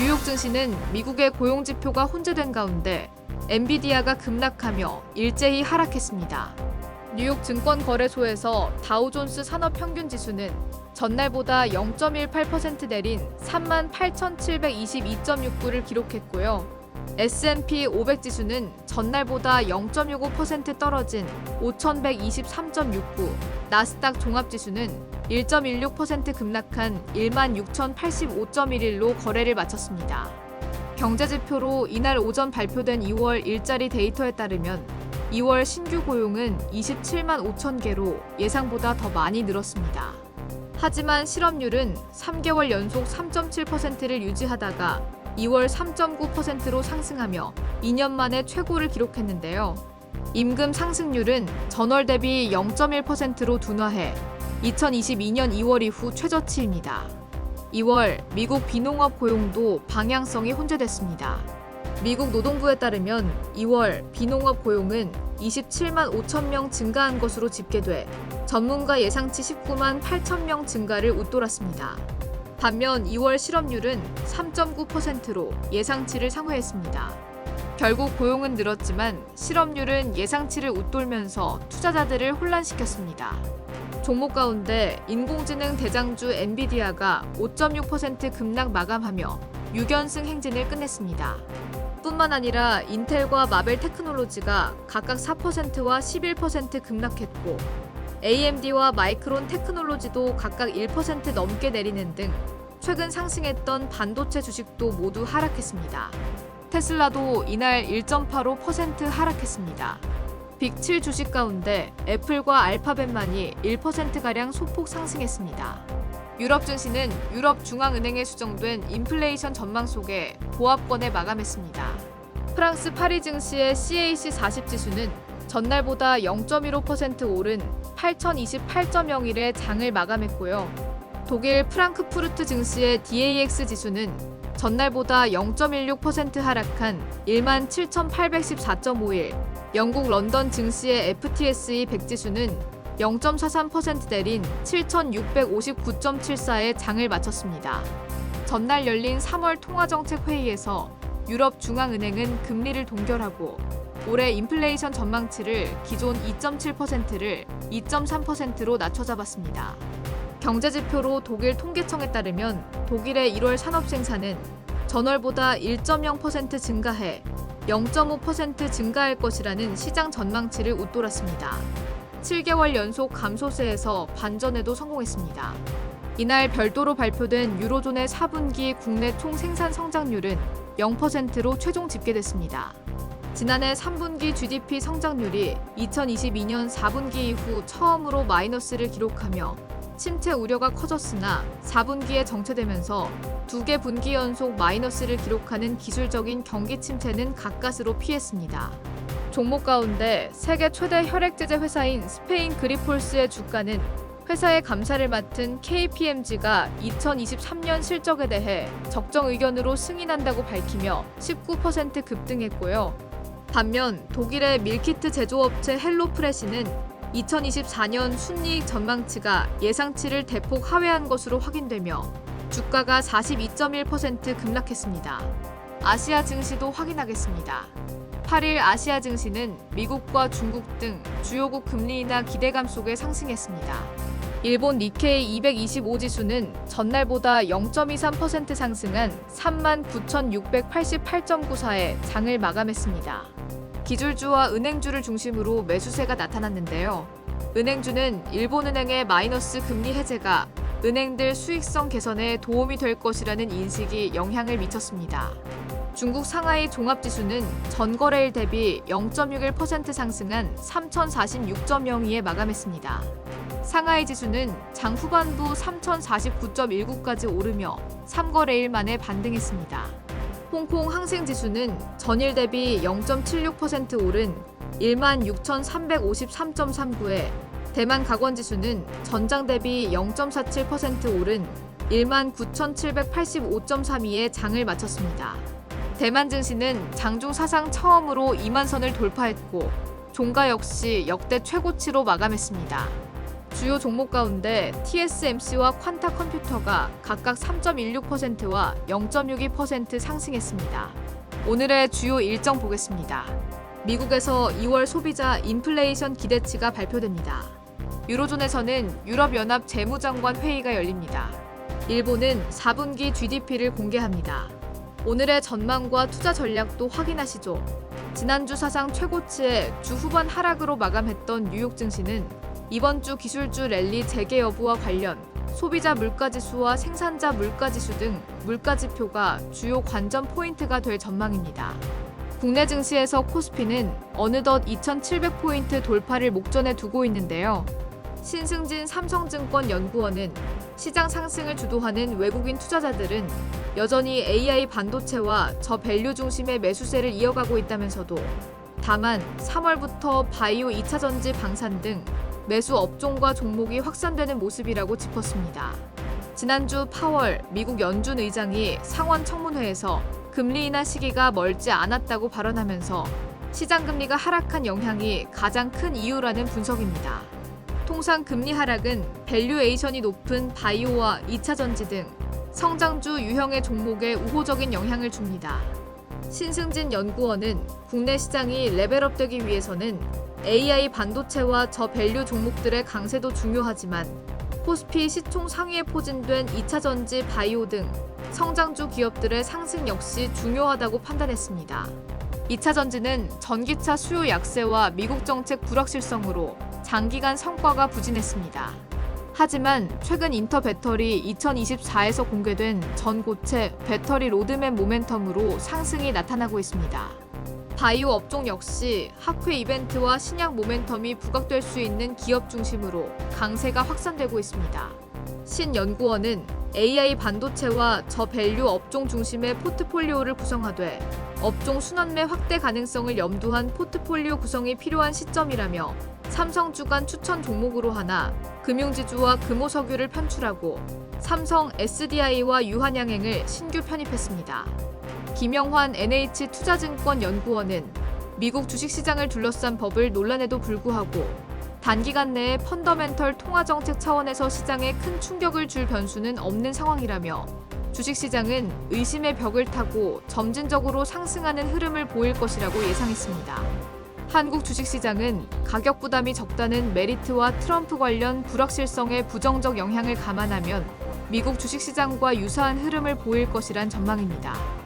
뉴욕 증시는 미국의 고용 지표가 혼재된 가운데 엔비디아가 급락하며 일제히 하락했습니다. 뉴욕 증권거래소에서 다우존스 산업 평균 지수는 전날보다 0.18% 내린 38,722.69를 기록했고요. S&P 500 지수는 전날보다 0.65% 떨어진 5,123.69, 나스닥 종합 지수는 1.16% 급락한 16,085.11로 거래를 마쳤습니다. 경제 지표로 이날 오전 발표된 2월 일자리 데이터에 따르면 2월 신규 고용은 27만 5천 개로 예상보다 더 많이 늘었습니다. 하지만 실업률은 3개월 연속 3.7%를 유지하다가 2월 3.9%로 상승하며 2년 만에 최고를 기록했는데요. 임금 상승률은 전월 대비 0.1%로 둔화해 2022년 2월 이후 최저치입니다. 2월 미국 비농업 고용도 방향성이 혼재됐습니다. 미국 노동부에 따르면 2월 비농업 고용은 27만 5천 명 증가한 것으로 집계돼 전문가 예상치 19만 8천 명 증가를 웃돌았습니다. 반면 2월 실업률은 3.9%로 예상치를 상회했습니다. 결국 고용은 늘었지만 실업률은 예상치를 웃돌면서 투자자들을 혼란시켰습니다. 종목 가운데 인공지능 대장주 엔비디아가 5.6% 급락 마감하며 6연승 행진을 끝냈습니다. 뿐만 아니라 인텔과 마벨 테크놀로지가 각각 4%와 11% 급락했고 AMD와 마이크론 테크놀로지도 각각 1% 넘게 내리는 등 최근 상승했던 반도체 주식도 모두 하락했습니다. 테슬라도 이날 1.85% 하락했습니다. 빅7 주식 가운데 애플과 알파벳만이 1%가량 소폭 상승했습니다. 유럽 증시는 유럽 중앙은행에 수정된 인플레이션 전망 속에 보합권에 마감했습니다. 프랑스 파리 증시의 CAC 40 지수는 전날보다 0.15% 오른 8,028.01의 장을 마감했고요. 독일 프랑크푸르트 증시의 DAX 지수는 전날보다 0.16% 하락한 17,814.51, 영국 런던 증시의 FTSE 100 지수는 0.43% 내린 7,659.74의 장을 마쳤습니다. 전날 열린 3월 통화정책 회의에서 유럽 중앙은행은 금리를 동결하고 올해 인플레이션 전망치를 기존 2.7%를 2.3%로 낮춰 잡았습니다. 경제 지표로 독일 통계청에 따르면 독일의 1월 산업 생산은 전월보다 1.0% 증가해 0.5% 증가할 것이라는 시장 전망치를 웃돌았습니다. 7개월 연속 감소세에서 반전에도 성공했습니다. 이날 별도로 발표된 유로존의 4분기 국내 총 생산 성장률은 0%로 최종 집계됐습니다. 지난해 3분기 GDP 성장률이 2022년 4분기 이후 처음으로 마이너스를 기록하며 침체 우려가 커졌으나 4분기에 정체되면서 두 개 분기 연속 마이너스를 기록하는 기술적인 경기 침체는 가까스로 피했습니다. 종목 가운데 세계 최대 혈액 제제 회사인 스페인 그리폴스의 주가는 회사의 감사를 맡은 KPMG가 2023년 실적에 대해 적정 의견으로 승인한다고 밝히며 19% 급등했고요. 반면 독일의 밀키트 제조업체 헬로프레시는 2024년 순이익 전망치가 예상치를 대폭 하회한 것으로 확인되며 주가가 42.1% 급락했습니다. 아시아 증시도 확인하겠습니다. 8일 아시아 증시는 미국과 중국 등 주요국 금리 인하 기대감 속에 상승했습니다. 일본 니케이 225 지수는 전날보다 0.23% 상승한 39,688.94에 장을 마감했습니다. 기술주와 은행주를 중심으로 매수세가 나타났는데요. 은행주는 일본은행의 마이너스 금리 해제가 은행들 수익성 개선에 도움이 될 것이라는 인식이 영향을 미쳤습니다. 중국 상하이 종합지수는 전거래일 대비 0.61% 상승한 3,046.02에 마감했습니다. 상하이 지수는 장 후반부 3,049.19까지 오르며 3거래일 만에 반등했습니다. 홍콩 항생지수는 전일 대비 0.76% 오른 16,353.39에 대만 가권지수는 전장 대비 0.47% 오른 19,785.32에 장을 마쳤습니다. 대만 증시는 장중 사상 처음으로 2만 선을 돌파했고 종가 역시 역대 최고치로 마감했습니다. 주요 종목 가운데 TSMC와 퀀타 컴퓨터가 각각 3.16%와 0.62% 상승했습니다. 오늘의 주요 일정 보겠습니다. 미국에서 2월 소비자 인플레이션 기대치가 발표됩니다. 유로존에서는 유럽연합 재무장관 회의가 열립니다. 일본은 4분기 GDP를 공개합니다. 오늘의 전망과 투자 전략도 확인하시죠. 지난주 사상 최고치의 주 후반 하락으로 마감했던 뉴욕 증시는 이번 주 기술주 랠리 재개 여부와 관련 소비자 물가지수와 생산자 물가지수 등 물가지표가 주요 관전 포인트가 될 전망입니다. 국내 증시에서 코스피는 어느덧 2,700포인트 돌파를 목전에 두고 있는데요. 신승진 삼성증권 연구원은 시장 상승을 주도하는 외국인 투자자들은 여전히 AI 반도체와 저밸류 중심의 매수세를 이어가고 있다면서도 다만 3월부터 바이오 2차 전지 방산 등 매수 업종과 종목이 확산되는 모습이라고 짚었습니다. 지난주 파월 미국 연준 의장이 상원 청문회에서 금리 인하 시기가 멀지 않았다고 발언하면서 시장 금리가 하락한 영향이 가장 큰 이유라는 분석입니다. 통상 금리 하락은 밸류에이션이 높은 바이오와 2차 전지 등 성장주 유형의 종목에 우호적인 영향을 줍니다. 신승진 연구원은 국내 시장이 레벨업되기 위해서는 AI 반도체와 저밸류 종목들의 강세도 중요하지만 코스피 시총 상위에 포진된 2차 전지 바이오 등 성장주 기업들의 상승 역시 중요하다고 판단했습니다. 2차 전지는 전기차 수요 약세와 미국 정책 불확실성으로 장기간 성과가 부진했습니다. 하지만 최근 인터 배터리 2024에서 공개된 전고체 배터리 로드맵 모멘텀으로 상승이 나타나고 있습니다. 바이오 업종 역시 학회 이벤트와 신약 모멘텀이 부각될 수 있는 기업 중심으로 강세가 확산되고 있습니다. 신 연구원은 AI 반도체와 저밸류 업종 중심의 포트폴리오를 구성하되 업종 순환매 확대 가능성을 염두한 포트폴리오 구성이 필요한 시점이라며 삼성 주간 추천 종목으로 하나 금융지주와 금호석유를 편출하고 삼성 SDI와 유한양행을 신규 편입했습니다. 김영환 NH투자증권 연구원은 미국 주식시장을 둘러싼 법을 논란에도 불구하고 단기간 내에 펀더멘털 통화정책 차원에서 시장에 큰 충격을 줄 변수는 없는 상황이라며 주식시장은 의심의 벽을 타고 점진적으로 상승하는 흐름을 보일 것이라고 예상했습니다. 한국 주식시장은 가격 부담이 적다는 메리트와 트럼프 관련 불확실성의 부정적 영향을 감안하면 미국 주식시장과 유사한 흐름을 보일 것이란 전망입니다.